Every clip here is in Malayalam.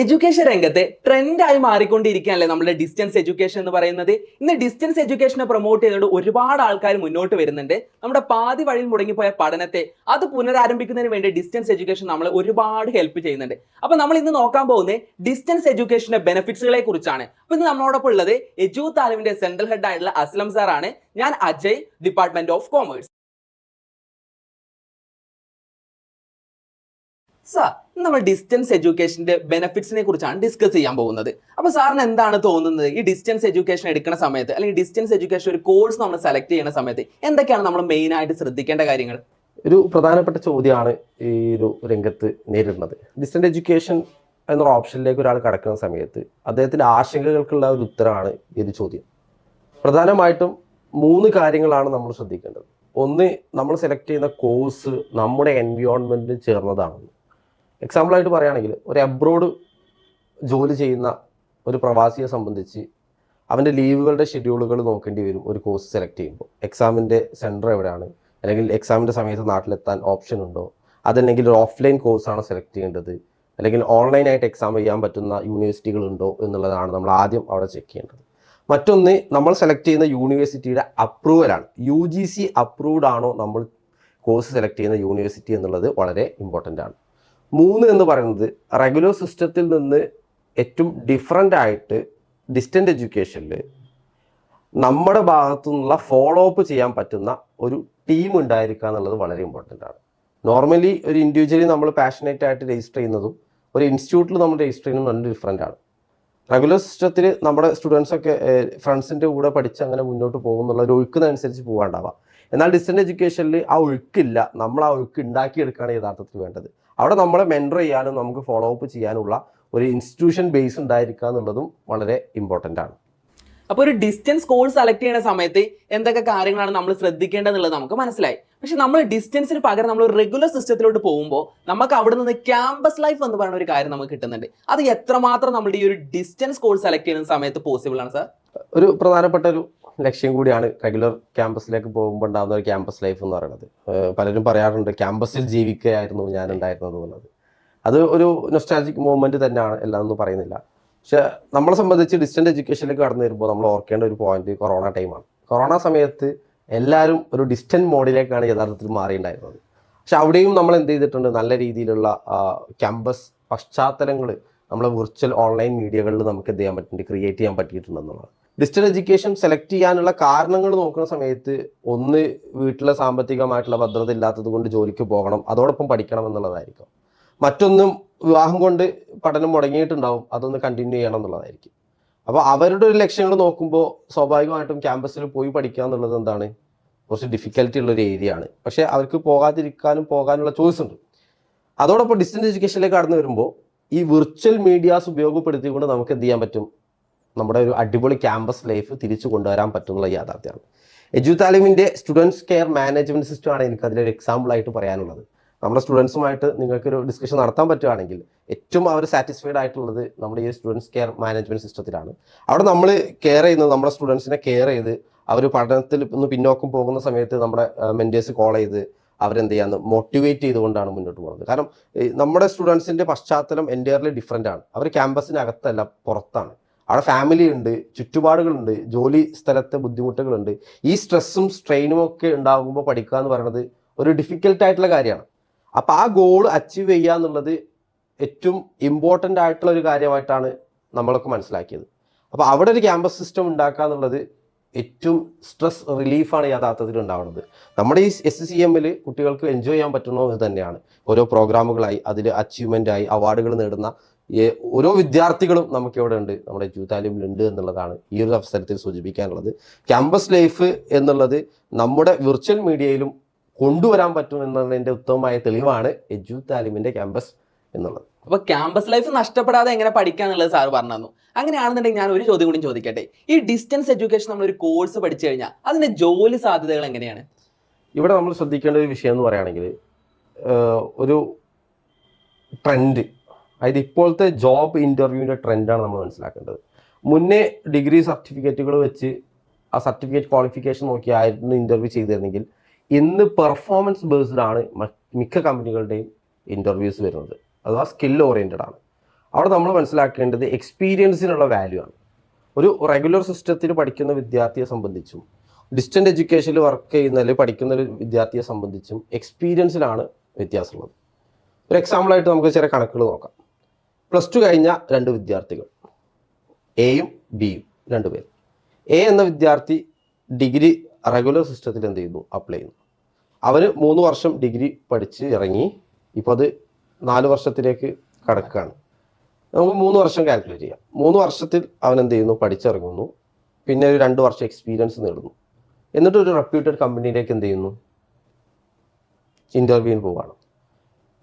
എഡ്യൂക്കേഷൻ രംഗത്തെ ട്രെൻഡായി മാറിക്കൊണ്ടിരിക്കുകയല്ലേ നമ്മുടെ ഡിസ്റ്റൻസ് എഡ്യൂക്കേഷൻ എന്ന് പറയുന്നത്? ഇന്ന് ഡിസ്റ്റൻസ് എഡ്യൂക്കേഷനെ പ്രൊമോട്ട് ചെയ്തുകൊണ്ട് ഒരുപാട് ആൾക്കാർ മുന്നോട്ട് വരുന്നുണ്ട്. നമ്മുടെ പാതി വഴിയിൽ മുടങ്ങിപ്പോയ പഠനത്തെ അത് പുനരാരംഭിക്കുന്നതിന് വേണ്ടി ഡിസ്റ്റൻസ് എഡ്യൂക്കേഷൻ നമ്മൾ ഒരുപാട് ഹെൽപ്പ് ചെയ്യുന്നുണ്ട്. അപ്പൊ നമ്മൾ ഇന്ന് നോക്കാൻ പോകുന്നത് ഡിസ്റ്റൻസ് എഡ്യൂക്കേഷന്റെ ബെനിഫിറ്റ്സുകളെ കുറിച്ചാണ്. അപ്പൊ ഇന്ന് നമ്മളോടൊപ്പം ഉള്ളത് എജു താലിമിന്റെ സെൻട്രൽ ഹെഡ് ആയിട്ടുള്ള അസ്ലം സാറാണ് ഞാൻ Ajay department of commerce sir നമ്മൾ ഡിസ്റ്റൻസ് എഡ്യൂക്കേഷന്റെ ബെനിഫിറ്റ്സിനെ കുറിച്ചാണ് ഡിസ്കസ് ചെയ്യാൻ പോകുന്നത്. അപ്പോൾ സാറിന് എന്താണ് തോന്നുന്നത്? ഈ ഡിസ്റ്റൻസ് എഡ്യൂക്കേഷൻ എടുക്കുന്ന സമയത്ത് അല്ലെങ്കിൽ ഡിസ്റ്റൻസ് എഡ്യൂക്കേഷൻ ഒരു കോഴ്സ് നമ്മൾ സെലക്ട് ചെയ്യുന്ന സമയത്ത് എന്തൊക്കെയാണ് നമ്മൾ മെയിൻ ആയിട്ട് ശ്രദ്ധിക്കേണ്ട കാര്യങ്ങൾ? ഒരു പ്രധാനപ്പെട്ട ചോദ്യമാണ് ഈ ഒരു രംഗത്ത് നേരിടുന്നത്. ഡിസ്റ്റൻസ് എഡ്യൂക്കേഷൻ എന്നൊരു ഓപ്ഷനിലേക്ക് ഒരാൾ കടക്കുന്ന സമയത്ത് അദ്ദേഹത്തിന്റെ ആശങ്കകൾക്കുള്ള ഒരു ഉത്തരമാണ് ഈ ഒരു ചോദ്യം. പ്രധാനമായിട്ടും മൂന്ന് കാര്യങ്ങളാണ് നമ്മൾ ശ്രദ്ധിക്കേണ്ടത്. ഒന്ന് നമ്മൾ സെലക്ട് ചെയ്യുന്ന കോഴ്സ് നമ്മുടെ എൻവിയോൺമെന്റിന് ചേർന്നതാണെന്ന്. എക്സാമ്പിളായിട്ട് പറയുകയാണെങ്കിൽ ഒരു അബ്രോഡ് ജോലി ചെയ്യുന്ന ഒരു പ്രവാസിയെ സംബന്ധിച്ച് അവന്റെ ലീവുകളുടെ ഷെഡ്യൂളുകൾ നോക്കേണ്ടി വരും ഒരു കോഴ്സ് സെലക്ട് ചെയ്യുമ്പോൾ. എക്സാമിന്റെ സെന്റർ എവിടെയാണ്? അല്ലെങ്കിൽ എക്സാമിന്റെ സമയത്ത് നാട്ടിലെത്താൻ ഓപ്ഷൻ ഉണ്ടോ? അതല്ലെങ്കിൽ ഒരു ഓഫ്ലൈൻ കോഴ്സാണ് സെലക്ട് ചെയ്യേണ്ടത്? അല്ലെങ്കിൽ ഓൺലൈനായിട്ട് എക്സാം ചെയ്യാൻ പറ്റുന്ന യൂണിവേഴ്സിറ്റികൾ ഉണ്ടോ എന്നുള്ളതാണ് നമ്മൾ ആദ്യം അവിടെ ചെക്ക് ചെയ്യേണ്ടത്. മറ്റൊന്ന് നമ്മൾ സെലക്ട് ചെയ്യുന്ന യൂണിവേഴ്സിറ്റിയുടെ അപ്രൂവലാണ് യു ജി സി അപ്രൂവ്ഡ് ആണോ നമ്മൾ കോഴ്സ് സെലക്ട് ചെയ്യുന്ന യൂണിവേഴ്സിറ്റി എന്നുള്ളത് വളരെ ഇമ്പോർട്ടന്റ് ആണ്. മൂന്ന് എന്ന് പറയുന്നത് റെഗുലർ സിസ്റ്റത്തിൽ നിന്ന് ഏറ്റവും ഡിഫറെന്റ് ആയിട്ട് ഡിസ്റ്റന്റ് എഡ്യൂക്കേഷനിൽ നമ്മുടെ ഭാഗത്തു നിന്നുള്ള ഫോളോ അപ്പ് ചെയ്യാൻ പറ്റുന്ന ഒരു ടീം ഉണ്ടായിരിക്കുക എന്നുള്ളത് വളരെ ഇമ്പോർട്ടന്റ് ആണ്. നോർമലി ഒരു ഇൻഡിവിജ്വലി നമ്മൾ പാഷനേറ്റ് ആയിട്ട് രജിസ്റ്റർ ചെയ്യുന്നതും ഒരു ഇൻസ്റ്റിറ്റ്യൂട്ടിൽ നമ്മൾ രജിസ്റ്റർ ചെയ്യുന്നതും രണ്ട് ഡിഫറെന്റ് ആണ്. റെഗുലർ സിസ്റ്റത്തിൽ നമ്മുടെ സ്റ്റുഡൻസ് ഒക്കെ ഫ്രണ്ട്സിന്റെ കൂടെ പഠിച്ച് അങ്ങനെ മുന്നോട്ട് പോകുന്നുള്ള ഒരു ഒഴുക്കുന്നതനുസരിച്ച് പോകാണ്ടാവാം എന്നാൽ ഡിസ്റ്റന്റ് എഡ്യൂക്കേഷനിൽ ആ ഒഴുക്കില്ല. നമ്മൾ ആ ഒഴുക്ക് ഉണ്ടാക്കിയെടുക്കുകയാണ് യഥാർത്ഥത്തിൽ വേണ്ടത്. അവിടെ നമ്മളെ മെന്റർ ചെയ്യാനും നമുക്ക് ഫോളോ അപ്പ് ചെയ്യാനുള്ള ഒരു ഇൻസ്റ്റിറ്റ്യൂഷൻ ബേസ് ഉണ്ടായിരിക്കുക എന്നുള്ളതും വളരെ ഇമ്പോർട്ടന്റ് ആണ്. അപ്പോൾ ഒരു ഡിസ്റ്റൻസ് കോഴ്സ് സെലക്ട് ചെയ്യുന്ന സമയത്ത് എന്തൊക്കെ കാര്യങ്ങളാണ് നമ്മൾ ശ്രദ്ധിക്കേണ്ടതെന്നുള്ളത് നമുക്ക് മനസ്സിലായി. പക്ഷെ നമ്മൾ ഡിസ്റ്റൻസിന് പകരം നമ്മൾ റെഗുലർ സിസ്റ്റത്തിലോട്ട് പോകുമ്പോൾ നമുക്ക് അവിടെ നിന്ന് ക്യാമ്പസ് ലൈഫ് എന്ന് പറയുന്ന ഒരു കാര്യം നമുക്ക് കിട്ടുന്നുണ്ട്. അത് എത്രമാത്രം നമ്മുടെ ഈ ഒരു ഡിസ്റ്റൻസ് കോഴ്സ് സെലക്ട് ചെയ്യുന്ന സമയത്ത് പോസിബിൾ ആണ് സാർ ഒരു പ്രധാനപ്പെട്ട ഒരു ലക്ഷ്യം കൂടിയാണ് റെഗുലർ ക്യാമ്പസിലേക്ക് പോകുമ്പോൾ ഉണ്ടാകുന്ന ഒരു ക്യാമ്പസ് ലൈഫ് എന്ന് പറയുന്നത്. പലരും പറയാറുണ്ട് ക്യാമ്പസിൽ ജീവിക്കുകയായിരുന്നു ഞാൻ ഉണ്ടായിരുന്നത് എന്നുള്ളത്. അത് ഒരു നൊസ്റ്റാജിക് മൂവ്മെന്റ് തന്നെയാണ് എല്ലാം ഒന്നും പറയുന്നില്ല. പക്ഷെ നമ്മളെ സംബന്ധിച്ച് ഡിസ്റ്റന്റ് എഡ്യൂക്കേഷനിലേക്ക് കടന്നു വരുമ്പോൾ നമ്മൾ ഓർക്കേണ്ട ഒരു പോയിന്റ് കൊറോണ ടൈമാണ് കൊറോണ സമയത്ത് എല്ലാവരും ഒരു ഡിസ്റ്റന്റ് മോഡിലേക്കാണ് യഥാർത്ഥത്തിൽ മാറിയിട്ടുണ്ടായിരുന്നത്. പക്ഷെ അവിടെയും നമ്മൾ എന്ത് ചെയ്തിട്ടുണ്ട്? നല്ല രീതിയിലുള്ള ക്യാമ്പസ് പശ്ചാത്തലങ്ങൾ നമ്മളെ വിർച്വൽ ഓൺലൈൻ മീഡിയകളിൽ നമുക്ക് എന്ത് ചെയ്യാൻ പറ്റുന്നുണ്ട്? ക്രിയേറ്റ് ചെയ്യാൻ പറ്റിയിട്ടുണ്ടെന്നുള്ളത്. ഡിസ്റ്റന്റ് എഡ്യൂക്കേഷൻ സെലക്ട് ചെയ്യാനുള്ള കാരണങ്ങൾ നോക്കുന്ന സമയത്ത് ഒന്ന് വീട്ടിലെ സാമ്പത്തികമായിട്ടുള്ള ഭദ്രത ഇല്ലാത്തത് കൊണ്ട് ജോലിക്ക് പോകണം അതോടൊപ്പം പഠിക്കണം എന്നുള്ളതായിരിക്കും. മറ്റൊന്നും വിവാഹം കൊണ്ട് പഠനം മുടങ്ങിയിട്ടുണ്ടാവും അതൊന്ന് കണ്ടിന്യൂ ചെയ്യണം എന്നുള്ളതായിരിക്കും. അപ്പോൾ അവരുടെ ഒരു ലക്ഷ്യങ്ങൾ നോക്കുമ്പോൾ സ്വാഭാവികമായിട്ടും ക്യാമ്പസിൽ പോയി പഠിക്കുക എന്നുള്ളത് എന്താണ്? കുറച്ച് ഡിഫിക്കൽറ്റി ഉള്ള ഒരു ഏരിയ ആണ്. പക്ഷേ അവർക്ക് പോകാതിരിക്കാനും പോകാനുള്ള ചോയ്സ് ഉണ്ട്. അതോടൊപ്പം ഡിസ്റ്റൻസ് എഡ്യൂക്കേഷനിലേക്ക് കടന്നു വരുമ്പോൾ ഈ വിർച്വൽ മീഡിയാസ് ഉപയോഗപ്പെടുത്തിക്കൊണ്ട് നമുക്ക് എന്ത് ചെയ്യാൻ പറ്റും? നമ്മുടെ ഒരു അടിപൊളി ക്യാമ്പസ് ലൈഫ് തിരിച്ചു കൊണ്ടുവരാൻ പറ്റുന്നുള്ള യാഥാർത്ഥ്യമാണ്. എജു താലിമിന്റെ സ്റ്റുഡൻസ് കെയർ മാനേജ്മെന്റ് സിസ്റ്റം ആണ് എനിക്ക് അതിലൊരു എക്സാമ്പിൾ ആയിട്ട് പറയാനുള്ളത്. നമ്മുടെ സ്റ്റുഡൻസുമായിട്ട് നിങ്ങൾക്കൊരു ഡിസ്കഷൻ നടത്താൻ പറ്റുകയാണെങ്കിൽ ഏറ്റവും അവർ സാറ്റിസ്ഫൈഡ് ആയിട്ടുള്ളത് നമ്മുടെ ഈ സ്റ്റുഡൻസ് കെയർ മാനേജ്മെന്റ് സിസ്റ്റത്തിലാണ്. അവിടെ നമ്മൾ കെയർ ചെയ്യുന്നത് നമ്മുടെ സ്റ്റുഡൻസിനെ കെയർ ചെയ്ത് അവർ പഠനത്തിൽ ഒന്ന് പിന്നോക്കം പോകുന്ന സമയത്ത് നമ്മുടെ മെന്റേഴ്സ് കോൾ ചെയ്ത് അവരെന്ത് ചെയ്യാന്ന് മോട്ടിവേറ്റ് ചെയ്തുകൊണ്ടാണ് മുന്നോട്ട് പോകുന്നത്. കാരണം നമ്മുടെ സ്റ്റുഡൻസിന്റെ പശ്ചാത്തലം എന്റയർലി ഡിഫറെന്റ് ആണ്. അവർ ക്യാമ്പസിനകത്തല്ല പുറത്താണ്. അവിടെ ഫാമിലി ഉണ്ട് ചുറ്റുപാടുകളുണ്ട് ജോലി സ്ഥലത്തെ ബുദ്ധിമുട്ടുകളുണ്ട്. ഈ സ്ട്രെസ്സും സ്ട്രെയിനും ഒക്കെ ഉണ്ടാകുമ്പോൾ പഠിക്കുക എന്ന് പറയുന്നത് ഒരു ഡിഫിക്കൽട്ട് ആയിട്ടുള്ള കാര്യമാണ്. അപ്പോൾ ആ ഗോൾ അച്ചീവ് ചെയ്യുക എന്നുള്ളത് ഏറ്റവും ഇമ്പോർട്ടന്റ് ആയിട്ടുള്ള ഒരു കാര്യമായിട്ടാണ് നമ്മളൊക്കെ മനസ്സിലാക്കിയത്. അപ്പോൾ അവിടെ ഒരു ക്യാമ്പസ് സിസ്റ്റം ഉണ്ടാക്കുക എന്നുള്ളത് ഏറ്റവും സ്ട്രെസ് റിലീഫാണ് യഥാർത്ഥത്തിൽ ഉണ്ടാവുന്നത്. നമ്മുടെ ഈ എസ് സി എമ്മിൽ കുട്ടികൾക്ക് എൻജോയ് ചെയ്യാൻ പറ്റുന്ന തന്നെയാണ്. ഓരോ പ്രോഗ്രാമുകളായി അതിൽ അച്ചീവ്മെന്റായി അവാർഡുകൾ നേടുന്ന ഓരോ വിദ്യാർത്ഥികളും നമുക്ക് ഇവിടെ ഉണ്ട്. നമ്മുടെ ഉണ്ട് എന്നുള്ളതാണ് ഈ ഒരു അവസരത്തിൽ സൂചിപ്പിക്കാനുള്ളത്. ക്യാമ്പസ് ലൈഫ് എന്നുള്ളത് നമ്മുടെ വിർച്വൽ മീഡിയയിലും കൊണ്ടുവരാൻ പറ്റും എന്നുള്ളതിന്റെ ഉത്തമമായ തെളിവാണ് എജു താലിമിന്റെ ക്യാമ്പസ് എന്നുള്ളത്. അപ്പൊ ക്യാമ്പസ് ലൈഫ് നഷ്ടപ്പെടാതെ എങ്ങനെ പഠിക്കാന്നുള്ളത് സാർ പറഞ്ഞു തന്നു അങ്ങനെയാണെന്നുണ്ടെങ്കിൽ ഞാൻ ഒരു ചോദ്യം കൂടി ചോദിക്കട്ടെ. ഈ ഡിസ്റ്റൻസ് എഡ്യൂക്കേഷൻ നമ്മൾ ഒരു കോഴ്സ് പഠിച്ചു കഴിഞ്ഞാൽ അതിന്റെ ജോലി സാധ്യതകൾ എങ്ങനെയാണ്? ഇവിടെ നമ്മൾ ശ്രദ്ധിക്കേണ്ട ഒരു വിഷയം എന്ന് പറയുകയാണെങ്കിൽ ഒരു ട്രെൻഡ് അതായത് ഇപ്പോഴത്തെ ജോബ് ഇന്റർവ്യൂവിന്റെ ട്രെൻഡാണ് നമ്മൾ മനസ്സിലാക്കേണ്ടത്. മുന്നേ ഡിഗ്രി സർട്ടിഫിക്കറ്റുകൾ വെച്ച് ആ സർട്ടിഫിക്കറ്റ് ക്വാളിഫിക്കേഷൻ നോക്കിയായിരുന്നു ഇന്റർവ്യൂ ചെയ്തിരുന്നെങ്കിൽ ഇന്ന് പെർഫോമൻസ് ബേസ്ഡ് ആണ് മിക്ക കമ്പനികളുടെയും ഇന്റർവ്യൂസ് വരുന്നത്. അഥവാ സ്കിൽ ഓറിയന്റഡ് ആണ്. അവിടെ നമ്മൾ മനസ്സിലാക്കേണ്ടത് എക്സ്പീരിയൻസിനുള്ള വാല്യൂ ആണ്. ഒരു റെഗുലർ സിസ്റ്റത്തിൽ പഠിക്കുന്ന വിദ്യാർത്ഥിയെ സംബന്ധിച്ചും ഡിസ്റ്റന്റ് എഡ്യൂക്കേഷനിൽ വർക്ക് ചെയ്യുന്ന അല്ലെങ്കിൽ പഠിക്കുന്ന ഒരു വിദ്യാർത്ഥിയെ സംബന്ധിച്ചും എക്സ്പീരിയൻസിലാണ് വ്യത്യാസമുള്ളത്. ഒരു എക്സാമ്പിളായിട്ട് നമുക്ക് ചില കണക്കുകൾ നോക്കാം. പ്ലസ് ടു കഴിഞ്ഞ രണ്ട് വിദ്യാർത്ഥികൾ. എയും ബിയും രണ്ടുപേർ എ എന്ന വിദ്യാർത്ഥി ഡിഗ്രി റെഗുലർ സിസ്റ്റത്തിൽ എന്ത് ചെയ്യുന്നു? അപ്ലൈ ചെയ്യുന്നു. അവന് മൂന്ന് വർഷം ഡിഗ്രി പഠിച്ച് ഇറങ്ങി ഇപ്പോൾ അത് നാല് വർഷത്തിലേക്ക് കടക്കുകയാണ്. നമുക്ക് മൂന്ന് വർഷം കാൽക്കുലേറ്റ് ചെയ്യാം. മൂന്ന് വർഷത്തിൽ അവൻ എന്ത് ചെയ്യുന്നു? പഠിച്ചിറങ്ങുന്നു. പിന്നെ ഒരു രണ്ട് വർഷം എക്സ്പീരിയൻസ് നേടുന്നു. എന്നിട്ട് ഒരു റെപ്യൂട്ടഡ് കമ്പനിയിലേക്ക് എന്ത് ചെയ്യുന്നു? ഇന്റർവ്യൂവിന് പോവുകയാണ്.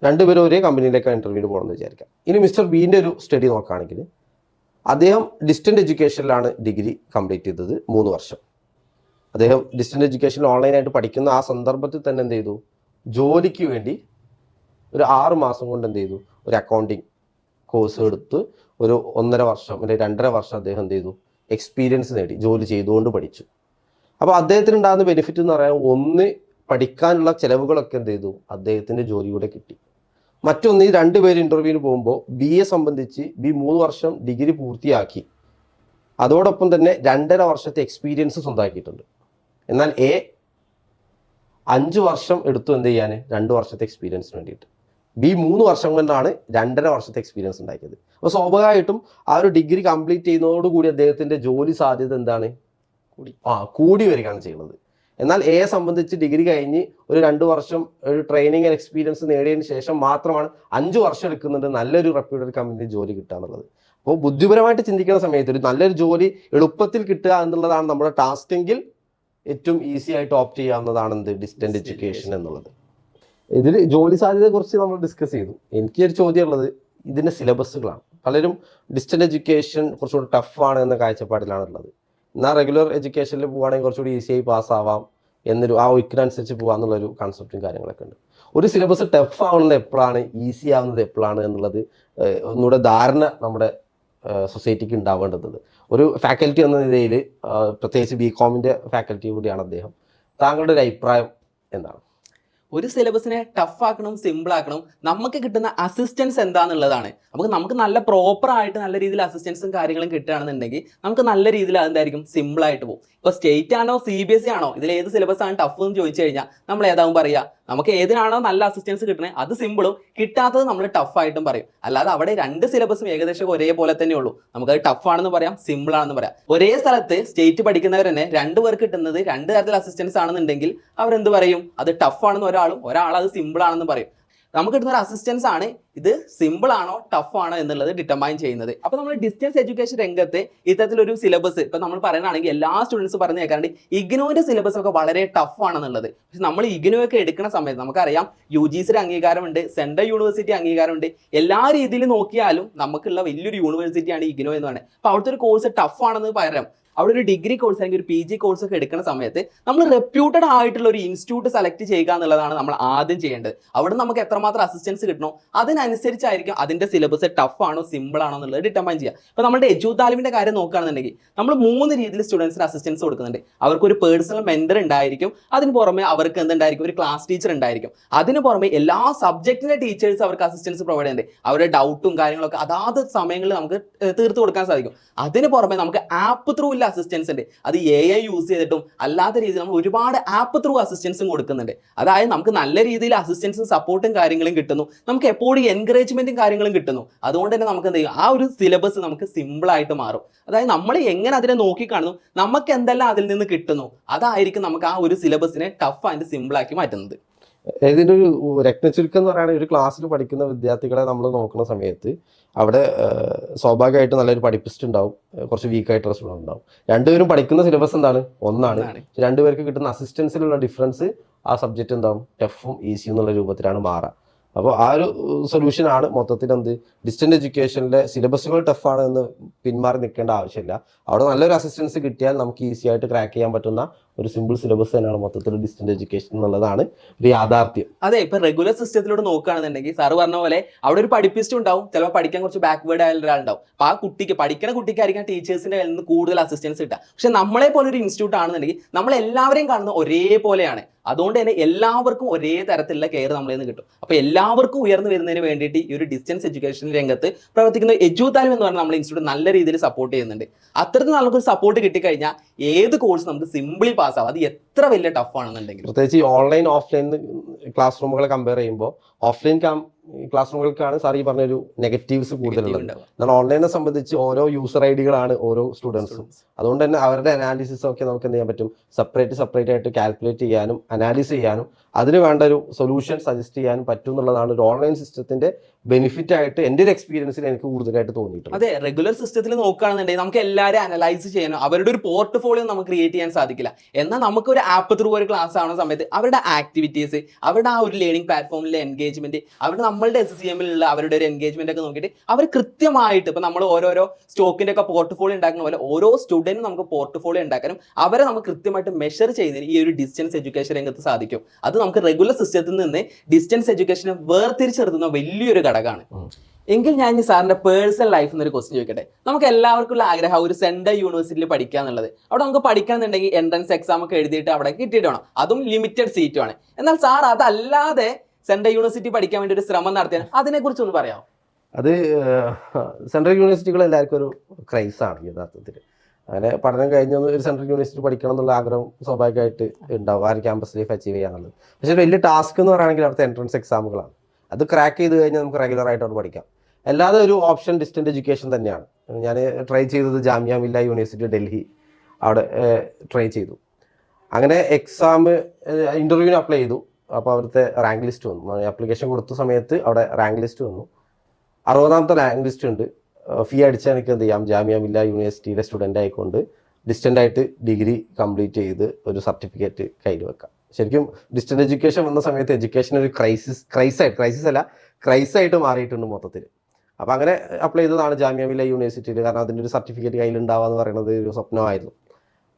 രണ്ടുപേരും ഒരേ കമ്പനിയിലേക്കാണ് ഇന്റർവ്യൂവിന് പോകണമെന്ന് വിചാരിക്കാം. ഇനി മിസ്റ്റർ ബീന്റെ ഒരു സ്റ്റഡി നോക്കുകയാണെങ്കിൽ അദ്ദേഹം ഡിസ്റ്റന്റ് എഡ്യൂക്കേഷനിലാണ് ഡിഗ്രി കംപ്ലീറ്റ് ചെയ്തത് മൂന്ന് വർഷം. അദ്ദേഹം ഡിസ്റ്റന്റ് എഡ്യൂക്കേഷനിൽ ഓൺലൈനായിട്ട് പഠിക്കുന്ന ആ സന്ദർഭത്തിൽ തന്നെ എന്ത് ചെയ്തു? ജോലിക്ക് വേണ്ടി ഒരു ആറ് മാസം കൊണ്ട് എന്ത് ചെയ്തു? ഒരു അക്കൗണ്ടിങ് കോഴ്സ് എടുത്ത് ഒരു ഒന്നര വർഷം അല്ലെങ്കിൽ രണ്ടര വർഷം അദ്ദേഹം എന്ത് ചെയ്തു? എക്സ്പീരിയൻസ് നേടി ജോലി ചെയ്തുകൊണ്ട് പഠിച്ചു. അപ്പോൾ അദ്ദേഹത്തിന് ഉണ്ടാകുന്ന ബെനിഫിറ്റ് എന്ന് പറയാൻ ഒന്ന് പഠിക്കാനുള്ള ചിലവുകളൊക്കെ എന്ത് ചെയ്തു? അദ്ദേഹത്തിന്റെ ജോലിയൂടെ കിട്ടി. മറ്റൊന്ന് ഈ രണ്ടുപേര് ഇന്റർവ്യൂവിന് പോകുമ്പോൾ ബി എ സംബന്ധിച്ച് ബി മൂന്ന് വർഷം ഡിഗ്രി പൂർത്തിയാക്കി. അതോടൊപ്പം തന്നെ രണ്ടര വർഷത്തെ എക്സ്പീരിയൻസ് സ്വന്തമാക്കിയിട്ടുണ്ട്. എന്നാൽ എ അഞ്ച് വർഷം എടുത്തു എന്ത് ചെയ്യാൻ രണ്ട് വർഷത്തെ എക്സ്പീരിയൻസിന് വേണ്ടിയിട്ട്. ബി മൂന്ന് വർഷം കൊണ്ടാണ് രണ്ടര വർഷത്തെ എക്സ്പീരിയൻസ് ഉണ്ടാക്കിയത്. അപ്പോൾ സ്വാഭാവികമായിട്ടും ആ ഒരു ഡിഗ്രി കംപ്ലീറ്റ് ചെയ്യുന്നതോടുകൂടി അദ്ദേഹത്തിന്റെ ജോലി സാധ്യത എന്താണ്? കൂടി. ആ കൂടി വരികയാണ് ചെയ്യുന്നത്. എന്നാൽ എ സംബന്ധിച്ച് ഡിഗ്രി കഴിഞ്ഞ് ഒരു രണ്ട് വർഷം ഒരു ട്രെയിനിങ് ആൻഡ് എക്സ്പീരിയൻസ് നേടിയതിന് ശേഷം മാത്രമാണ് അഞ്ച് വർഷം എടുക്കുന്നുണ്ട് നല്ലൊരു റെപ്യൂട്ടഡ് കമ്പനി ജോലി കിട്ടുക എന്നുള്ളത്. അപ്പോൾ ബുദ്ധിപരമായിട്ട് ചിന്തിക്കുന്ന സമയത്ത് ഒരു നല്ലൊരു ജോലി എളുപ്പത്തിൽ കിട്ടുക എന്നുള്ളതാണ് നമ്മുടെ ടാസ്ക് എങ്കിൽ ഏറ്റവും ഈസി ആയിട്ട് ഓപ്റ്റ് ചെയ്യാവുന്നതാണ് എന്ത്? ഡിസ്റ്റന്റ് എഡ്യൂക്കേഷൻ എന്നുള്ളത്. ഇതിൽ ജോലി സാധ്യതയെ കുറിച്ച് നമ്മൾ ഡിസ്കസ് ചെയ്തു. എനിക്ക് ഒരു ചോദ്യം ഉള്ളത് ഇതിന്റെ സിലബസുകളാണ് പലരും ഡിസ്റ്റന്റ് എഡ്യൂക്കേഷൻ കുറച്ചുകൂടി ടഫാണ് എന്ന കാഴ്ചപ്പാടിലാണ് ഉള്ളത് എന്നാൽ റെഗുലർ എഡ്യൂക്കേഷനിൽ പോവുകയാണെങ്കിൽ കുറച്ചുകൂടി ഈസി ആയി പാസ്സാവാം എന്നൊരു ആ ഒഴുക്കിനനുസരിച്ച് പോകാമെന്നുള്ളൊരു കൺസെപ്റ്റും കാര്യങ്ങളൊക്കെ ഉണ്ട്. ഒരു സിലബസ് ടഫ് ആവുന്നത് എപ്പോഴാണ് ഈസി ആവുന്നത് എപ്പോഴാണ് എന്നുള്ളത് ഒന്നുകൂടെ ധാരണ നമ്മുടെ സൊസൈറ്റിക്ക് ഉണ്ടാവേണ്ടത് ഒരു ഫാക്കൽറ്റി എന്ന നിലയിൽ പ്രത്യേകിച്ച് ബി കോമിന്റെ ഫാക്കൽറ്റി കൂടിയാണ് അദ്ദേഹം. താങ്കളുടെ ഒരു അഭിപ്രായം എന്താണ്? ഒരു സിലബസിനെ ടഫ് ആക്കണം സിമ്പിൾ ആക്കണം. നമുക്ക് കിട്ടുന്ന അസിസ്റ്റൻസ് എന്താണെന്നുള്ളതാണ് നമുക്ക് നമുക്ക് നല്ല പ്രോപ്പർ ആയിട്ട് നല്ല രീതിയിൽ അസിസ്റ്റൻസും കാര്യങ്ങളും കിട്ടുകയാണെന്നുണ്ടെങ്കിൽ നമുക്ക് നല്ല രീതിയിൽ അതെന്തായിരിക്കും? സിമ്പിൾ ആയിട്ട് പോകും ഇപ്പോൾ സ്റ്റേറ്റ് ആണോ സി ബി എസ് സി ആണോ ഇതിൽ ഏത് സിലബസ് ആണ് ടഫ് എന്ന് ചോദിച്ചു കഴിഞ്ഞാൽ നമ്മൾ ഏതാവും പറയുക? നമുക്ക് ഏതിനാണോ നല്ല അസിസ്റ്റൻസ് കിട്ടണേ അത് സിമ്പിളും കിട്ടാത്തത് നമ്മൾ ടഫ് ആയിട്ടും പറയും. അല്ലാതെ അവിടെ രണ്ട് സിലബസും ഏകദേശം ഒരേപോലെ തന്നെ ഉള്ളൂ. നമുക്കത് ടഫ് ആണെന്ന് പറയാം സിമ്പിൾ ആണെന്ന് പറയാം. ഒരേ സ്ഥലത്ത് സ്റ്റേറ്റ് പഠിക്കുന്നവർ തന്നെ രണ്ട് പേർക്ക് കിട്ടുന്നത് രണ്ട് തരത്തിൽ അസിസ്റ്റൻസ് ആണെന്നുണ്ടെങ്കിൽ അവരെന്ത് പറയും? അത് ടഫ് ആണെന്ന് ഒരാളും ഒരാൾ അത് സിമ്പിൾ ആണെന്ന് പറയും. നമുക്ക് കിട്ടുന്ന ഒരു അസിസ്റ്റൻസ് ആണ് ഇത് സിമ്പിൾ ആണോ ടഫ് ആണോ എന്നുള്ളത് ഡിറ്റർമൈൻ ചെയ്യുന്നത്. അപ്പൊ നമ്മൾ ഡിസ്റ്റൻസ് എഡ്യൂക്കേഷൻ രംഗത്ത് ഇത്തരത്തിലൊരു സിലബസ് ഇപ്പൊ നമ്മൾ പറയുകയാണെങ്കിൽ എല്ലാ സ്റ്റുഡൻസ് പറഞ്ഞു കേൾക്കാറുണ്ട് ഇഗ്നോന്റെ സിലബസ് ഒക്കെ വളരെ ടഫ് ആണെന്നുള്ളത്. പക്ഷെ നമ്മൾ ഇഗ്നോ ഒക്കെ എടുക്കുന്ന സമയത്ത് നമുക്കറിയാം യു ജി സിയുടെ അംഗീകാരമുണ്ട് സെൻട്രൽ യൂണിവേഴ്സിറ്റി അംഗീകാരമുണ്ട്. എല്ലാ രീതിയിലും നോക്കിയാലും നമുക്കുള്ള വലിയൊരു യൂണിവേഴ്സിറ്റിയാണ് ഇഗ്നോ എന്ന് പറയുന്നത്. അപ്പൊ അവിടുത്തെ ഒരു കോഴ്സ് ടഫ് ആണെന്ന് പകരം അവിടെ ഒരു ഡിഗ്രി കോഴ്സ് അല്ലെങ്കിൽ ഒരു പി ജി കോഴ്സ് ഒക്കെ എടുക്കുന്ന സമയത്ത് നമ്മൾ റെപ്യൂട്ടഡ് ആയിട്ടുള്ള ഒരു ഇൻസ്റ്റിറ്റ്യൂട്ട് സെലക്ട് ചെയ്യുക എന്നുള്ളതാണ് നമ്മൾ ആദ്യം ചെയ്യേണ്ടത്. അവിടെ നമുക്ക് എത്രമാത്രം അസിസ്റ്റൻസ് കിട്ടണോ അതിനനുസരിച്ചായിരിക്കും അതിന്റെ സിലബസ് ടഫ് ആണോ സിമ്പിൾ ആണോ എന്നുള്ളത് ഡിറ്റർമൈൻ ചെയ്യുക. അപ്പോൾ നമ്മുടെ എജു താലിമിന്റെ കാര്യം നോക്കുകയാണെന്നുണ്ടെങ്കിൽ നമ്മൾ മൂന്ന് രീതിയിൽ സ്റ്റുഡൻസിന് അസിസ്റ്റൻസ് കൊടുക്കുന്നുണ്ട്. അവർക്ക് ഒരു പേഴ്സണൽ മെന്റർ ഉണ്ടായിരിക്കും അതിന് പുറമെ അവർക്ക് എന്തുണ്ടായിരിക്കും? ഒരു ക്ലാസ് ടീച്ചർ ഉണ്ടായിരിക്കും. അതിന് പുറമെ എല്ലാ സബ്ജക്റ്റിന്റെ ടീച്ചേഴ്സ് അവർക്ക് അസിസ്റ്റൻസ് പ്രൊവൈഡ് ചെയ്യുന്നുണ്ട്. അവരുടെ ഡൗട്ടും കാര്യങ്ങളൊക്കെ അതാത് സമയങ്ങളിൽ നമുക്ക് തീർത്ത് കൊടുക്കാൻ സാധിക്കും. അതിന് പുറമെ നമുക്ക് ആപ്പ് ത്രൂ ഉള്ള അസിസ്റ്റൻസ് ഉണ്ട്. അത് എ ഐ യൂസ് ചെയ്തിട്ടും അല്ലാത്ത രീതിയിൽ നമ്മൾ ഒരുപാട് ആപ്പ് ത്രൂ അസിസ്റ്റൻസും കൊടുക്കുന്നുണ്ട്. അതായത് നമുക്ക് നല്ല രീതിയിൽ അസിസ്റ്റൻസും സപ്പോർട്ടും കാര്യങ്ങളും കിട്ടുന്നു. നമുക്ക് എപ്പോഴും എൻകറേജ്മെന്റും കാര്യങ്ങളും കിട്ടുന്നു. അതുകൊണ്ട് തന്നെ നമുക്ക് എന്ത് ചെയ്യും? ആ ഒരു സിലബസ് നമുക്ക് സിമ്പിൾ ആയിട്ട് മാറും. അതായത് നമ്മൾ എങ്ങനെ അതിനെ നോക്കിക്കാണുന്നു നമുക്ക് എന്തെല്ലാം അതിൽ നിന്ന് കിട്ടുന്നു? അതായിരിക്കും നമുക്ക് ആ ഒരു സിലബസിനെ ടഫ് ആൻഡ് സിമ്പിൾ ആക്കി മാറ്റുന്നത്. ഇതിന്റെ ഒരു രക്തചുരുക്കം എന്ന് പറയുകയാണെങ്കിൽ ഒരു ക്ലാസ്സിൽ പഠിക്കുന്ന വിദ്യാർത്ഥികളെ നമ്മൾ നോക്കുന്ന സമയത്ത് അവിടെ സ്വാഭാവികമായിട്ട് നല്ലൊരു പഠിപ്പിസ്റ്റ് ഉണ്ടാവും. കുറച്ച് വീക്ക് ആയിട്ടുള്ള സ്റ്റുഡന്റ് ഉണ്ടാവും. രണ്ടുപേരും പഠിക്കുന്ന സിലബസ് എന്താണ്? ഒന്നാണ്. ഒന്നാണ്. രണ്ടുപേർക്ക് കിട്ടുന്ന അസിസ്റ്റൻസിലുള്ള ഡിഫറൻസ് ആ സബ്ജക്റ്റ് എന്താവും? ടഫും ഈസിയും എന്നുള്ള രൂപത്തിലാണ് മാറുക. അപ്പോൾ ആ ഒരു സൊല്യൂഷൻ ആണ് മൊത്തത്തിൽ എന്ത്? ഡിസ്റ്റന്റ് എഡ്യൂക്കേഷനിലെ സിലബസുകൾ ടഫാണ് എന്ന് പിന്മാറി നിൽക്കേണ്ട ആവശ്യമില്ല. അവിടെ നല്ലൊരു അസിസ്റ്റൻസ് കിട്ടിയാൽ നമുക്ക് ഈസി ആയിട്ട് ക്രാക്ക് ചെയ്യാൻ പറ്റുന്ന ഒരു സിമ്പിൾ സിലബസ് തന്നെയാണ് മൊത്തത്തിൽ ഡിസ്റ്റന്റ് എഡ്യൂക്കേഷൻ എന്നുള്ളതാണ് ഒരു യാഥാർത്ഥ്യം. അതെ ഇപ്പൊ റെഗുലർ സിസ്റ്റത്തിലൂടെ നോക്കുകയാണെന്നുണ്ടെങ്കിൽ സാറ് പറഞ്ഞ പോലെ അവിടെ ഒരു പഠിപ്പിസ്റ്റ് ഉണ്ടാവും. ചിലപ്പോൾ പഠിക്കാൻ കുറച്ച് ബാക്ക്വേർഡ് ആയ ഒരാളുണ്ടാവും. അപ്പൊ ആ കുട്ടിക്ക് പഠിക്കുന്ന കുട്ടിക്കായിരിക്കും ടീച്ചേഴ്സിന്റെ കയ്യിൽ നിന്ന് കൂടുതൽ അസിസ്റ്റൻസ് കിട്ടുക. പക്ഷെ നമ്മളെ പോലെ ഒരു ഇൻസ്റ്റിറ്റ്യൂട്ട് ആണെന്നുണ്ടെങ്കിൽ നമ്മൾ എല്ലാവരെയും കാണുന്നത് ഒരേപോലെയാണ്. അതുകൊണ്ട് തന്നെ എല്ലാവർക്കും ഒരേ തരത്തിലുള്ള കെയർ നമ്മളിൽ നിന്ന് കിട്ടും. അപ്പൊ എല്ലാവർക്കും ഉയർന്നു വരുന്നതിന് വേണ്ടിയിട്ട് ഈ ഒരു ഡിസ്റ്റൻസ് എഡ്യൂക്കേഷൻ രംഗത്ത് പ്രവർത്തിക്കുന്ന എജു എന്ന് പറഞ്ഞാൽ നമ്മൾ ഇൻസ്റ്റിറ്റ്യൂട്ട് നല്ല രീതിയിൽ സപ്പോർട്ട് ചെയ്യുന്നുണ്ട്. അത്തരത്തിൽ നമുക്കൊരു സപ്പോർട്ട് കിട്ടിക്കഴിഞ്ഞാൽ ഏത് കോഴ്സ് നമുക്ക് സിമ്പിളി പാസ് ആവും. അത് എത്ര വലിയ ടഫ് ആണെന്നുണ്ടെങ്കിൽ പ്രത്യേകിച്ച് ഈ ഓൺലൈൻ ഓഫ്ലൈൻ ക്ലാസ് റൂമുകളെ കമ്പയർ ചെയ്യുമ്പോൾ ഓഫ്ലൈൻ ക്ലാസ് റൂമുകൾക്കാണ് സാർ ഈ പറഞ്ഞൊരു നെഗറ്റീവ്സ് കൂടുതലുള്ളത്. എന്നാൽ ഓൺലൈനെ സംബന്ധിച്ച് ഓരോ യൂസർ ഐഡികളാണ് ഓരോ സ്റ്റുഡൻസും അതുകൊണ്ട് തന്നെ അവരുടെ അനാലിസിസ് ഒക്കെ നമുക്ക് എന്ത് ചെയ്യാൻ പറ്റും? സെപ്പറേറ്റ് സെപ്പറേറ്റ് ആയിട്ട് കാൽക്കുലേറ്റ് ചെയ്യാനും അനാലിസ് ചെയ്യാനും അതിന് വേണ്ട ഒരു സൊല്യൂഷൻ സജസ്റ്റ് ചെയ്യാൻ പറ്റും എന്നുള്ളതാണ് ഒരു ഓൺലൈൻ സിസ്റ്റത്തിന്റെ ബെനിഫിറ്റ് ആയിട്ട് എന്റെ ഒരു എക്സ്പീരിയൻസിൽ എനിക്ക് കൂടുതലായിട്ട് തോന്നിയിട്ടുണ്ട് അതെ റെഗുലർ സിസ്റ്റത്തിൽ നോക്കുകയാണെന്നുണ്ടെങ്കിൽ നമുക്ക് എല്ലാവരും അനലൈസ് ചെയ്യാനും അവരുടെ ഒരു പോർട്ട്ഫോളിയോ നമുക്ക് ക്രിയേറ്റ് ചെയ്യാൻ സാധിക്കില്ല. എന്നാൽ നമുക്ക് ഒരു ആപ്പ് ത്രൂ ഒരു ക്ലാസ് ആവുന്ന സമയത്ത് അവരുടെ ആക്ടിവിറ്റീസ് അവരുടെ ആ ഒരു ലേണിംഗ് പ്ലാറ്റ്ഫോമിലെ എൻഗേജ്മെന്റ് അവരുടെ നമ്മളുടെ എസ് സി എമ്മിലുള്ള അവരുടെ ഒരു എൻഗേജ്മെന്റ് ഒക്കെ നോക്കിയിട്ട് അവർ കൃത്യമായിട്ട് ഇപ്പൊ നമ്മൾ ഓരോരോ സ്റ്റോക്കിന്റെ ഒക്കെ പോർട്ട്ഫോളിയോ ഉണ്ടാക്കുന്ന പോലെ ഓരോ സ്റ്റുഡന്റും നമുക്ക് പോർട്ട്ഫോളിയോ ഉണ്ടാക്കാനും അവരെ നമുക്ക് കൃത്യമായിട്ട് മെഷർ ചെയ്യുന്നതിന് ഈ ഒരു ഡിസ്റ്റൻസ് എഡ്യൂക്കേഷൻ രംഗത്ത് സാധിക്കും. അത് നമുക്ക് റെഗുലർ സിസ്റ്റത്തിൽ നിന്ന് ഡിസ്റ്റൻസ് എഡ്യൂക്കേഷനെ വേർതിരിച്ചെടുത്തുന്ന വലിയൊരു ഘടകമാണ്. എങ്കിൽ ഞാൻ ഇനി സാറിന്റെ പേഴ്സണൽ ലൈഫ് എന്നൊരു ക്വസ്റ്റ്യൻ ചോദിക്കട്ടെ? നമുക്ക് എല്ലാവർക്കും ഉള്ള ആഗ്രഹം ഒരു സെൻട്രൽ യൂണിവേഴ്സിറ്റിയിൽ പഠിക്കുക എന്നുള്ളത്. അവിടെ നമുക്ക് പഠിക്കണമെന്നുണ്ടെങ്കിൽ എൻട്രൻസ് എക്സാം ഒക്കെ എഴുതിയിട്ട് അവിടെ കിട്ടിയിട്ട് വേണം. അതും ലിമിറ്റഡ് സീറ്റുമാണ് എന്നാൽ സാർ അതല്ലാതെ സെൻട്രൽ യൂണിവേഴ്സിറ്റി പഠിക്കാൻ വേണ്ടി ഒരു ശ്രമം നടത്തിയാൽ അതിനെക്കുറിച്ച് ഒന്ന് പറയാമോ? അത് സെൻട്രൽ യൂണിവേഴ്സിറ്റികൾ എല്ലാവർക്കും ഒരു ക്രൈസ് ആണ് യഥാർത്ഥത്തിൽ. അങ്ങനെ പഠനം കഴിഞ്ഞ് ഒരു സെൻട്രൽ യൂണിവേഴ്സിറ്റി പഠിക്കണം എന്നുള്ള ആഗ്രഹം സ്വാഭാവികമായിട്ട് ഉണ്ടാവും ആ ഒരു ക്യാമ്പസ് ലൈഫ് അച്ചീവ് ചെയ്യാനുള്ളത് പക്ഷേ വലിയ ടാസ്ക് എന്ന് പറയുകയാണെങ്കിൽ അവിടുത്തെ എൻട്രൻസ് എക്സാമുകളാണ് അത് ക്രാക്ക് ചെയ്ത് കഴിഞ്ഞാൽ നമുക്ക് റെഗുലർ ആയിട്ട് അവിടെ പഠിക്കാം. അല്ലാതെ ഒരു ഓപ്ഷൻ ഡിസ്റ്റന്റ് എഡ്യൂക്കേഷൻ തന്നെയാണ്. ഞാൻ ട്രൈ ചെയ്തത് ജാമ്യ മില്ല യൂണിവേഴ്സിറ്റി ഡൽഹി അവിടെ ട്രൈ ചെയ്തു. അങ്ങനെ എക്സാം ഇന്റർവ്യൂവിന് അപ്ലൈ ചെയ്തു. അപ്പോൾ അവിടുത്തെ റാങ്ക് ലിസ്റ്റ് വന്നു. അപ്ലിക്കേഷൻ കൊടുത്ത സമയത്ത് അവിടെ റാങ്ക് ലിസ്റ്റ് വന്നു. അറുപതാമത്തെ റാങ്ക് ലിസ്റ്റ് ഉണ്ട്. ഫീ അടിച്ചാൽ എനിക്ക് എന്ത് ചെയ്യാം? ജാമ്യമില്ല യൂണിവേഴ്സിറ്റിയിലെ സ്റ്റുഡന്റ് ആയിക്കൊണ്ട് ഡിസ്റ്റന്റ് ആയിട്ട് ഡിഗ്രി കംപ്ലീറ്റ് ചെയ്ത് ഒരു സർട്ടിഫിക്കറ്റ് കയ്യിൽ വെക്കാം. ശരിക്കും ഡിസ്റ്റന്റ് എഡ്യൂക്കേഷൻ വന്ന സമയത്ത് എഡ്യൂക്കേഷൻ ഒരു ക്രൈസിസ് ക്രൈസായിട്ട് ക്രൈസിസ് അല്ല ക്രൈസായിട്ട് മാറിയിട്ടുണ്ട് മൊത്തത്തിൽ അപ്പോൾ അങ്ങനെ അപ്ലൈ ചെയ്തതാണ് ജാമ്യമില്ല യൂണിവേഴ്സിറ്റിയിൽ കാരണം അതിന്റെ ഒരു സർട്ടിഫിക്കറ്റ് കയ്യിൽ ഉണ്ടാവുക എന്ന് പറയുന്നത് ഒരു സ്വപ്നമായിരുന്നു.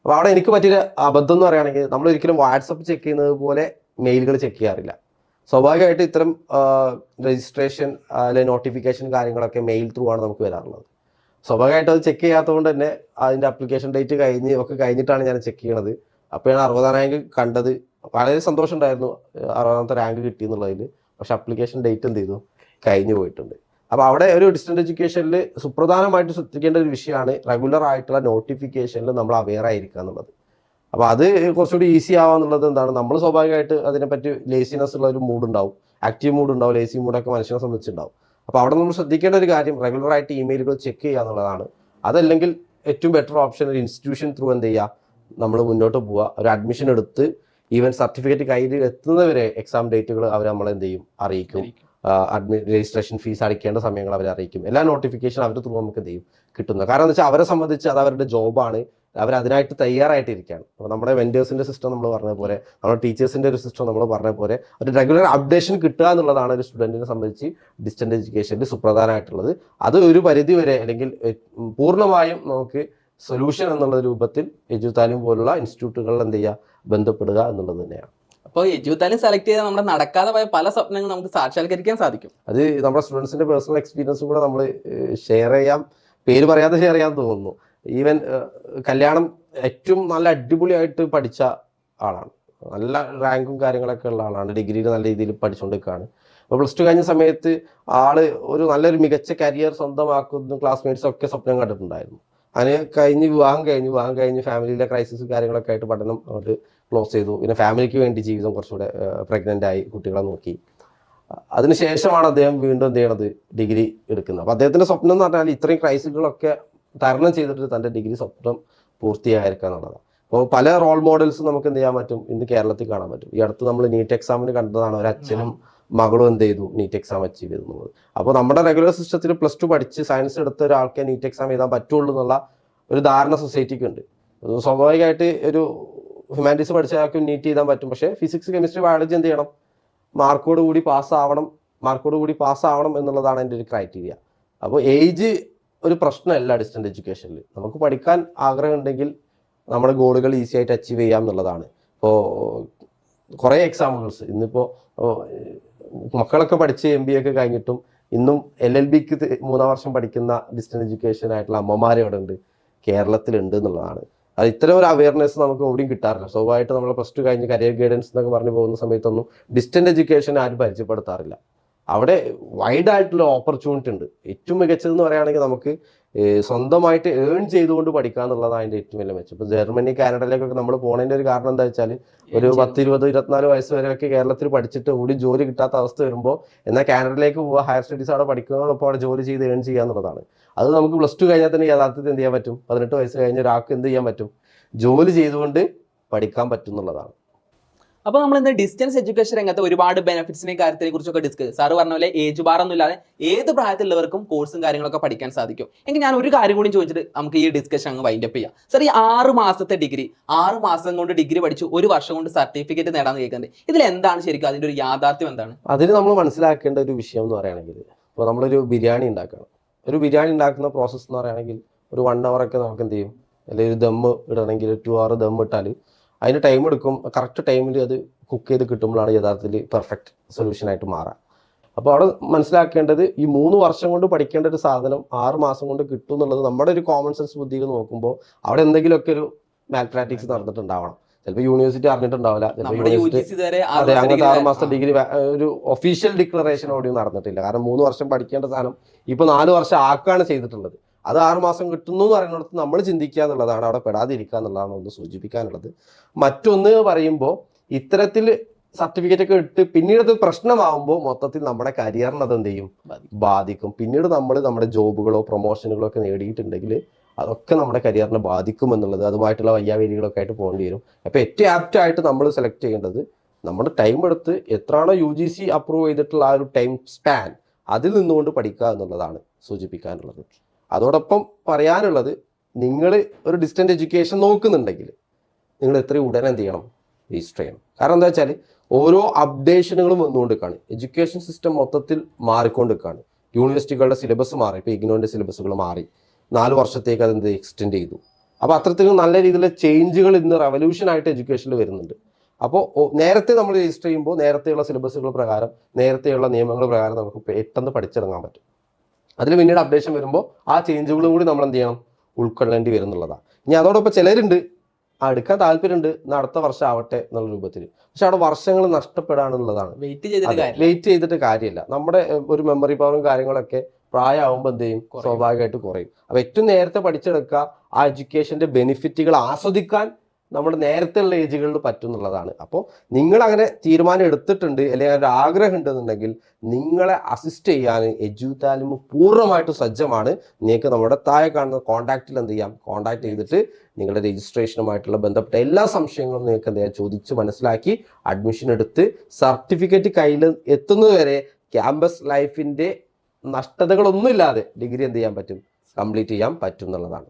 അപ്പോൾ അവിടെ എനിക്ക് പറ്റിയ അബദ്ധം എന്ന് പറയുകയാണെങ്കിൽ നമ്മൾ ഒരിക്കലും വാട്സപ്പ് ചെക്ക് ചെയ്യുന്നത് പോലെ മെയിലുകൾ ചെക്ക് ചെയ്യാറില്ല. സ്വാഭാവികമായിട്ട് ഇത്തരം രജിസ്ട്രേഷൻ അല്ലെങ്കിൽ നോട്ടിഫിക്കേഷൻ കാര്യങ്ങളൊക്കെ മെയിൽ ത്രൂ ആണ് നമുക്ക് വരാറുള്ളത്. സ്വാഭാവികമായിട്ട് അത് ചെക്ക് ചെയ്യാത്തതുകൊണ്ട് തന്നെ അതിന്റെ അപ്ലിക്കേഷൻ ഡേറ്റ് കഴിഞ്ഞ് ഒക്കെ കഴിഞ്ഞിട്ടാണ് ഞാൻ ചെക്ക് ചെയ്യണത്. അപ്പോഴാണ് അറുപതാം റാങ്ക് കണ്ടത്. വളരെ സന്തോഷം ഉണ്ടായിരുന്നു അറുപതാമത്തെ റാങ്ക് കിട്ടി എന്നുള്ളതിൽ. പക്ഷെ അപ്ലിക്കേഷൻ ഡേറ്റ് എന്ത് ചെയ്തു? കഴിഞ്ഞു പോയിട്ടുണ്ട്. അപ്പോൾ അവിടെ ഒരു ഡിസ്റ്റന്റ് എഡ്യൂക്കേഷനിൽ സുപ്രധാനമായിട്ട് ശ്രദ്ധിക്കേണ്ട ഒരു വിഷയമാണ് റെഗുലർ ആയിട്ടുള്ള നോട്ടിഫിക്കേഷനിൽ നമ്മൾ അവെയർ ആയിരിക്കുക എന്നുള്ളത്. അപ്പോൾ അത് കുറച്ചുകൂടി ഈസി ആവാന്നുള്ളത് എന്താണ്? നമ്മൾ സ്വാഭാവികമായിട്ട് അതിനെപ്പറ്റി ലേസിനെസ് ഉള്ള ഒരു മൂഡ് ഉണ്ടാവും. ആക്റ്റീവ് മൂഡ് ഉണ്ടാവും ലേസി മൂഡൊക്കെ മനുഷ്യനെ സംബന്ധിച്ചുണ്ടാവും അപ്പോൾ അവിടെ നമ്മൾ ശ്രദ്ധിക്കേണ്ട ഒരു കാര്യം റെഗുലർ ആയിട്ട് ഇമെയിലുകൾ ചെക്ക് ചെയ്യുക എന്നുള്ളതാണ്. അതല്ലെങ്കിൽ ഏറ്റവും ബെറ്റർ ഓപ്ഷൻ ഒരു ഇൻസ്റ്റിറ്റ്യൂഷൻ ത്രൂ എന്ത് ചെയ്യുക? നമ്മൾ മുന്നോട്ട് പോവുക. ഒരു അഡ്മിഷൻ എടുത്ത് ഈവൻ സർട്ടിഫിക്കറ്റ് കയ്യിൽ എത്തുന്നവരെ എക്സാം ഡേറ്റുകൾ അവർ നമ്മളെ എന്ത് ചെയ്യും? അറിയിക്കും. അഡ്മി രജിസ്ട്രേഷൻ ഫീസ് അടിക്കേണ്ട സമയങ്ങൾ അവരെ അറിയിക്കും. എല്ലാ നോട്ടിഫിക്കേഷൻ അവർ ത്രൂ നമുക്ക് എന്ത് ചെയ്യും? കിട്ടുന്നത്. കാരണം എന്താ വെച്ചാൽ അവരെ സംബന്ധിച്ച് അത് അവരുടെ ജോബാണ് അവർ അതിനായിട്ട് തയ്യാറായിട്ടിരിക്കുകയാണ്. അപ്പോൾ നമ്മുടെ വെൻഡേഴ്സിന്റെ സിസ്റ്റം നമ്മൾ പറഞ്ഞ പോലെ നമ്മുടെ ടീച്ചേഴ്സിന്റെ ഒരു സിസ്റ്റം നമ്മൾ പറഞ്ഞ പോലെ ഒരു റെഗുലർ അപ്ഡേഷൻ കിട്ടുക എന്നുള്ളതാണ് ഒരു സ്റ്റുഡന്റിനെ സംബന്ധിച്ച് ഡിസ്റ്റന്റ് എഡ്യൂക്കേഷന്റെ സുപ്രധാനമായിട്ടുള്ളത്. അത് ഒരു പരിധി വരെ അല്ലെങ്കിൽ പൂർണമായും നമുക്ക് സൊല്യൂഷൻ എന്നുള്ള രൂപത്തിൽ എജുതാലിം പോലുള്ള ഇൻസ്റ്റിറ്റ്യൂട്ടുകളിൽ എന്ത് ചെയ്യുക? ബന്ധപ്പെടുക എന്നുള്ളത് തന്നെയാണ്. അപ്പോൾ എജുത്താലും സെലക്ട് ചെയ്താൽ നമ്മുടെ നടക്കാതെ പോയ പല സ്വപ്നങ്ങളും നമുക്ക് സാക്ഷാത്കരിക്കാൻ സാധിക്കും. അത് നമ്മുടെ സ്റ്റുഡൻസിന്റെ പേഴ്സണൽ എക്സ്പീരിയൻസ് കൂടെ നമ്മൾ ഷെയർ ചെയ്യാം. പേര് പറയാതെ ഷെയർ ചെയ്യാൻ തോന്നുന്നു. ഈവൻ കല്യാണം ഏറ്റവും നല്ല അടിപൊളിയായിട്ട് പഠിച്ച ആളാണ്. നല്ല റാങ്കും കാര്യങ്ങളൊക്കെ ഉള്ള ആളാണ്. ഡിഗ്രിയിൽ നല്ല രീതിയിൽ പഠിച്ചുകൊണ്ടിരിക്കുകയാണ് അപ്പോൾ പ്ലസ് ടു കഴിഞ്ഞ സമയത്ത് ആൾ ഒരു നല്ലൊരു മികച്ച കരിയർ സ്വന്തമാക്കുന്ന ക്ലാസ്മേറ്റ്സ് ഒക്കെ സ്വപ്നം കണ്ടിട്ടുണ്ടായിരുന്നു. അതിന് കഴിഞ്ഞ് വിവാഹം കഴിഞ്ഞ് വിവാഹം കഴിഞ്ഞ് ഫാമിലിയിലെ ക്രൈസിസ് കാര്യങ്ങളൊക്കെ ആയിട്ട് പഠനം അങ്ങോട്ട് ക്ലോസ് ചെയ്തു. പിന്നെ ഫാമിലിക്ക് വേണ്ടി ജീവിതം കുറച്ചുകൂടെ പ്രഗ്നന്റ് ആയി കുട്ടികളെ നോക്കി. അതിനുശേഷമാണ് അദ്ദേഹം വീണ്ടും എന്ത് ചെയ്യണത്? ഡിഗ്രി എടുക്കുന്നത്. അപ്പോൾ അദ്ദേഹത്തിന്റെ സ്വപ്നം എന്ന് പറഞ്ഞാൽ ഇത്രയും ക്രൈസിസുകളൊക്കെ തരണം ചെയ്തിട്ട് തന്റെ ഡിഗ്രി സ്വപ്നം പൂർത്തിയായിരിക്കുക എന്നുള്ളതാണ്. അപ്പോൾ പല റോൾ മോഡൽസും നമുക്ക് എന്ത് ചെയ്യാൻ പറ്റും? ഇന്ന് കേരളത്തിൽ കാണാൻ പറ്റും. ഈ അടുത്ത് നമ്മൾ നീറ്റ് എക്സാമിന് കണ്ടതാണ് ഒരു അച്ഛനും മകളും എന്ത് ചെയ്തു? നീറ്റ് എക്സാം അച്ചീവ് ചെയ്തു എന്നുള്ളത്. അപ്പോൾ നമ്മുടെ റെഗുലർ സിസ്റ്റത്തിൽ പ്ലസ് ടു പഠിച്ച് സയൻസ് എടുത്ത ഒരാൾക്കേ നീറ്റ് എക്സാം എഴുതാൻ പറ്റുള്ളൂ എന്നുള്ള ഒരു ധാരണ സൊസൈറ്റിക്ക് ഉണ്ട് സ്വാഭാവികമായിട്ട് ഒരു ഹ്യൂമാനിറ്റീസ് പഠിച്ച ആൾക്ക് നീറ്റ് ചെയ്താൻ പറ്റും. പക്ഷേ ഫിസിക്സ് കെമിസ്ട്രി ബയോളജി എന്ത് ചെയ്യണം? മാർക്കോട് കൂടി പാസ്സാവണം മാർക്കോട് കൂടി പാസ്സാവണം എന്നുള്ളതാണ് എന്റെ ഒരു ക്രൈറ്റീരിയ അപ്പോൾ ഏജ് ഒരു പ്രശ്നമല്ല ഡിസ്റ്റന്റ് എഡ്യൂക്കേഷനിൽ നമുക്ക് പഠിക്കാൻ ആഗ്രഹം ഉണ്ടെങ്കിൽ നമ്മുടെ ഗോളുകൾ ഈസി ആയിട്ട് അച്ചീവ് ചെയ്യാം എന്നുള്ളതാണ്. ഇപ്പോൾ കുറേ എക്സാമ്പിൾസ്. ഇന്നിപ്പോൾ മക്കളൊക്കെ പഠിച്ച് എം ബി എ ഒക്കെ കഴിഞ്ഞിട്ടും ഇന്നും എൽ എൽ ബിക്ക് മൂന്നാം വർഷം പഠിക്കുന്ന ഡിസ്റ്റൻസ് എഡ്യൂക്കേഷൻ ആയിട്ടുള്ള അമ്മമാർ ഇവിടെ ഉണ്ട് കേരളത്തിലുണ്ട് എന്നുള്ളതാണ്. അത് ഇത്തരം ഒരു അവയർനെസ് നമുക്ക് എവിടെയും കിട്ടാറില്ല. സ്വാഭാവികമായിട്ട് നമ്മൾ പ്ലസ് ടു കഴിഞ്ഞ് കരിയർ ഗൈഡൻസ് എന്നൊക്കെ പറഞ്ഞു പോകുന്ന സമയത്തൊന്നും ഡിസ്റ്റന്റ് എഡ്യൂക്കേഷൻ ആരും പരിചയപ്പെടുത്താറില്ല. അവിടെ വൈഡ് ആയിട്ടുള്ള ഓപ്പർച്യൂണിറ്റി ഉണ്ട്. ഏറ്റവും മികച്ചതെന്ന് പറയുകയാണെങ്കിൽ നമുക്ക് സ്വന്തമായിട്ട് ഏൺ ചെയ്തുകൊണ്ട് പഠിക്കുക എന്നുള്ളതാണ് അതിന്റെ ഏറ്റവും വലിയ മെച്ചം. ഇപ്പൊ ജർമ്മനി കാനഡയിലേക്കൊക്കെ നമ്മൾ പോണതിന്റെ ഒരു കാരണം എന്താ വെച്ചാൽ ഒരു പത്ത് ഇരുപത് ഇരുപത്തിനാല് വയസ്സ് വരെയൊക്കെ കേരളത്തിൽ പഠിച്ചിട്ട് കൂടി ജോലി കിട്ടാത്ത അവസ്ഥ വരുമ്പോൾ എന്നാൽ കാനഡയിലേക്ക് പോവുക ഹയർ സ്റ്റഡീസ് അവിടെ പഠിക്കുന്നതോടൊപ്പം അവിടെ ജോലി ചെയ്ത് ഏൺ ചെയ്യുക എന്നുള്ളതാണ്. അത് നമുക്ക് പ്ലസ് ടു കഴിഞ്ഞാൽ തന്നെ യഥാർത്ഥത്തിൽ എന്ത് ചെയ്യാൻ പറ്റും? പതിനെട്ട് വയസ്സ് കഴിഞ്ഞ ഒരാൾക്ക് എന്ത് ചെയ്യാൻ പറ്റും? ജോലി ചെയ്തുകൊണ്ട് പഠിക്കാൻ പറ്റും എന്നുള്ളതാണ് അപ്പൊ നമ്മൾ ഇന്ന് ഡിസ്റ്റൻസ് എഡ്യൂക്കേഷൻ രംഗത്ത് ഒരുപാട് ബെനിഫിറ്റ്സിനെ കാര്യത്തിനെ കുറിച്ചൊക്കെ ഡിസ്കസ് സാറ് പറഞ്ഞ പോലെ ഏജ് ഒന്നും ഇല്ലാതെ ഏത് പ്രായത്തിലുള്ളവർക്കും കോഴ്സും കാര്യങ്ങളൊക്കെ പഠിക്കാൻ സാധിക്കും. എങ്കിൽ ഞാൻ ഒരു കാര്യം കൂടി ചോദിച്ചിട്ട് നമുക്ക് ഈ ഡിസ്കഷൻ അങ്ങ് വൈൻഡ് അപ്പ് ചെയ്യാം. സാർ ഈ ആറ് മാസത്തെ ഡിഗ്രി ആറ് മാസം കൊണ്ട് ഡിഗ്രി പഠിച്ചു ഒരു വർഷം കൊണ്ട് സർട്ടിഫിക്കറ്റ് നേടാന്ന് കേൾക്കുന്നത് ഇതിൽ എന്താണ് ശരിക്കും അതിന്റെ ഒരു യാഥാർത്ഥ്യം എന്താണ്? അതിന് നമ്മൾ മനസ്സിലാക്കേണ്ട ഒരു വിഷയം എന്ന് പറയുകയാണെങ്കിൽ ഇപ്പോൾ നമ്മളൊരു ബിരിയാണി ഉണ്ടാക്കണം. ഒരു ബിരിയാണി ഉണ്ടാക്കുന്ന പ്രോസസ്സ് എന്ന് പറയുകയാണെങ്കിൽ ഒരു വൺ ഒക്കെ നമുക്ക് എന്ത് ചെയ്യും? അല്ലെങ്കിൽ ഒരു ദമ്മ് ഇടണമെങ്കിൽ ടു അവർ ദം ഇട്ടാൽ അതിന് ടൈം എടുക്കും. കറക്റ്റ് ടൈമിൽ അത് കുക്ക് ചെയ്ത് കിട്ടുമ്പോഴാണ് യഥാർത്ഥത്തിൽ പെർഫെക്റ്റ് സൊല്യൂഷൻ ആയിട്ട് മാറുക അപ്പോൾ അവിടെ മനസ്സിലാക്കേണ്ടത് ഈ മൂന്ന് വർഷം കൊണ്ട് പഠിക്കേണ്ട ഒരു സാധനം ആറ് മാസം കൊണ്ട് കിട്ടും എന്നുള്ളത് നമ്മുടെ ഒരു കോമൺ സെൻസ് ബുദ്ധിയിൽ നോക്കുമ്പോൾ അവിടെ എന്തെങ്കിലുമൊക്കെ ഒരു മാത്രാറ്റിക്സ് നടന്നിട്ടുണ്ടാവണം. ചിലപ്പോൾ യൂണിവേഴ്സിറ്റി അറിഞ്ഞിട്ടുണ്ടാവില്ല. അതെ അങ്ങനത്തെ ആറ് മാസത്തെ ഡിഗ്രി ഒരു ഒഫീഷ്യൽ ഡിക്ലറേഷൻ ഓടിയും നടന്നിട്ടില്ല. കാരണം മൂന്ന് വർഷം പഠിക്കേണ്ട സാധനം ഇപ്പൊ നാല് വർഷം ആക്കുകയാണ് ചെയ്തിട്ടുള്ളത്. അത് ആറുമാസം കിട്ടുന്നു എന്ന് പറയുന്നിടത്ത് നമ്മൾ ചിന്തിക്കുക എന്നുള്ളതാണ് അവിടെ പെടാതിരിക്കുക എന്നുള്ളതാണ് ഒന്ന് സൂചിപ്പിക്കാനുള്ളത്. മറ്റൊന്ന് പറയുമ്പോൾ ഇത്തരത്തിൽ സർട്ടിഫിക്കറ്റ് ഒക്കെ ഇട്ട് പിന്നീട് അത് പ്രശ്നമാകുമ്പോൾ മൊത്തത്തിൽ നമ്മുടെ കരിയറിന് അത് എന്ത് ചെയ്യും? ബാധിക്കും. പിന്നീട് നമ്മൾ നമ്മുടെ ജോബുകളോ പ്രൊമോഷനുകളോ ഒക്കെ നേടിയിട്ടുണ്ടെങ്കിൽ അതൊക്കെ നമ്മുടെ കരിയറിനെ ബാധിക്കും എന്നുള്ളത് അതുമായിട്ടുള്ള വയ്യാവേലികളൊക്കെ ആയിട്ട് പോകേണ്ടി വരും. അപ്പൊ ഏറ്റവും ആപ്റ്റ് ആയിട്ട് നമ്മൾ സെലക്ട് ചെയ്യേണ്ടത് നമ്മുടെ ടൈം എടുത്ത് എത്രയാണോ യു ജി സി അപ്രൂവ് ചെയ്തിട്ടുള്ള ആ ഒരു ടൈം സ്പാൻ അതിൽ നിന്നുകൊണ്ട് പഠിക്കുക എന്നുള്ളതാണ് സൂചിപ്പിക്കാനുള്ളത്. അതോടൊപ്പം പറയാനുള്ളത് നിങ്ങൾ ഒരു ഡിസ്റ്റന്റ് എഡ്യൂക്കേഷൻ നോക്കുന്നുണ്ടെങ്കിൽ നിങ്ങൾ എത്രയും ഉടനെ എന്ത് ചെയ്യണം? രജിസ്റ്റർ ചെയ്യണം. കാരണം എന്താ വെച്ചാൽ ഓരോ അപ്ഡേഷനുകളും വന്നുകൊണ്ടിരിക്കുകയാണ്. എഡ്യൂക്കേഷൻ സിസ്റ്റം മൊത്തത്തിൽ മാറിക്കൊണ്ടിരിക്കുകയാണ്. യൂണിവേഴ്സിറ്റികളുടെ സിലബസ് മാറി. ഇപ്പോൾ ഇഗ്നോറിന്റെ സിലബസുകൾ മാറി. നാല് വർഷത്തേക്ക് അതെന്ത് എക്സ്റ്റെൻഡ് ചെയ്തു. അപ്പോൾ അത്തരത്തിൽ നല്ല രീതിയിലുള്ള ചേഞ്ചുകൾ ഇന്ന് റവല്യൂഷൻ ആയിട്ട് എഡ്യൂക്കേഷനിൽ വരുന്നുണ്ട്. അപ്പോൾ നേരത്തെ നമ്മൾ രജിസ്റ്റർ ചെയ്യുമ്പോൾ നേരത്തെയുള്ള സിലബസുകൾ പ്രകാരം നേരത്തെയുള്ള നിയമങ്ങൾ പ്രകാരം നമുക്ക് പെട്ടെന്ന് പഠിച്ചിറങ്ങാൻ പറ്റും. അതിൽ പിന്നീട് അപ്ഡേഷൻ വരുമ്പോൾ ആ ചേഞ്ചുകളും കൂടി നമ്മൾ എന്ത് ചെയ്യണം? ഉൾക്കൊള്ളേണ്ടി വരും എന്നുള്ളതാണ് ഇനി അതോടൊപ്പം ചിലരുണ്ട്. ആ എടുക്കാൻ താല്പര്യമുണ്ട് അടുത്ത വർഷം ആവട്ടെ എന്നുള്ള രൂപത്തിൽ. പക്ഷെ അവിടെ വർഷങ്ങൾ നഷ്ടപ്പെടാനുള്ളതാണ്. വെയിറ്റ് ചെയ്തിട്ട് വെയിറ്റ് ചെയ്തിട്ട് കാര്യമില്ല. നമ്മുടെ ഒരു മെമ്മറി പവറും കാര്യങ്ങളൊക്കെ പ്രായമാകുമ്പോൾ എന്ത് ചെയ്യും. സ്വാഭാവികമായിട്ട് കുറയും. അപ്പൊ ഏറ്റവും നേരത്തെ പഠിച്ചെടുക്കുക ആ എഡ്യൂക്കേഷന്റെ ബെനിഫിറ്റുകൾ ആസ്വദിക്കാൻ നമ്മുടെ നേരത്തെ ഉള്ള ഏജുകളിൽ പറ്റും എന്നുള്ളതാണ് അപ്പോൾ നിങ്ങൾ അങ്ങനെ തീരുമാനം എടുത്തിട്ടുണ്ട് അല്ലെങ്കിൽ ഒരു ആഗ്രഹം ഉണ്ടെന്നുണ്ടെങ്കിൽ നിങ്ങളെ അസിസ്റ്റ് ചെയ്യാൻ എജു താലിമ് പൂർണമായിട്ട് സജ്ജമാണ്. നിങ്ങൾക്ക് നമ്മുടെ താഴെ കാണുന്ന കോൺടാക്റ്റിൽ എന്ത് ചെയ്യാം? കോൺടാക്ട് ചെയ്തിട്ട് നിങ്ങളുടെ രജിസ്ട്രേഷനുമായിട്ടുള്ള ബന്ധപ്പെട്ട എല്ലാ സംശയങ്ങളും നിങ്ങൾക്ക് എന്ത് ചോദിച്ച് മനസ്സിലാക്കി അഡ്മിഷൻ എടുത്ത് സർട്ടിഫിക്കറ്റ് കയ്യിൽ എത്തുന്നതുവരെ ക്യാമ്പസ് ലൈഫിന്റെ നഷ്ടതകളൊന്നുമില്ലാതെ ഡിഗ്രി എന്ത് ചെയ്യാൻ പറ്റും? കംപ്ലീറ്റ് ചെയ്യാൻ പറ്റും എന്നുള്ളതാണ്.